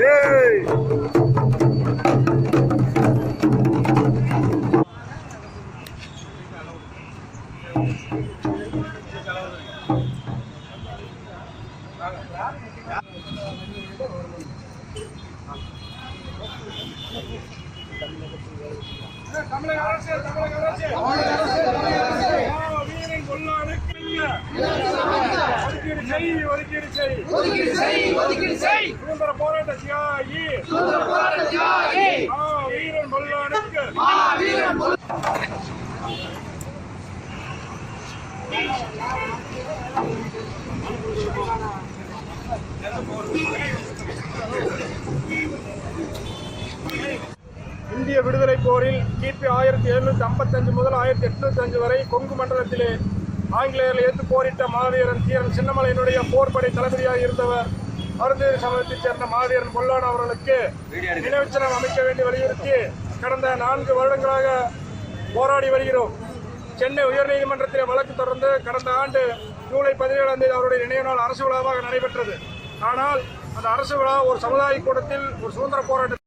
ஏய் தமிழக அரசு தமிழக அரசு வீரன் கொல்லானுக்கு ஒதுக்கீடு செய் ஒதுக்கீடு செய். ஒதுக்கீடு செய் ஒதுக்கீடு செய். சுதந்திர போராட்ட தியாகி. சுதந்திர போராட்ட தியாகி. ஆ, வீரன் கொல்லானுக்கு மாவீரன் பொல்- இந்திய விடுதலை போரில் கிபி ஆயிரத்தி எழுநூத்தி ஐம்பத்தஞ்சு முதல் ஆயிரத்தி எட்நூத்தி அஞ்சு வரை கொங்கு மண்டலத்திலே ஆங்கிலேயர்கள் எதிர்த்து போரிட்ட மாவீரன் தீரன் சின்னமலையினுடைய போர்படை தளபதியாக இருந்தவர் மருந்தேரி சமூகத்தைச் சேர்ந்த மாவீரன் பொல்லான் அவர்களுக்கு நினைவுச்சின்னம் அமைக்க வேண்டி வலியுறுத்தி கடந்த நான்கு வருடங்களாக போராடி வருகிறோம். சென்னை உயர்நீதிமன்றத்தில் வழக்கு தொடர்ந்து கடந்த ஆண்டு ஜூலை பதினேழாம் தேதி அவருடைய நினைவு நாள் அரசு விழாவாக நடைபெற்றது. ஆனால் அந்த அரசு விழா ஒரு சமுதாய கூட்டத்தில் ஒரு சுதந்திர போராட்டத்தில்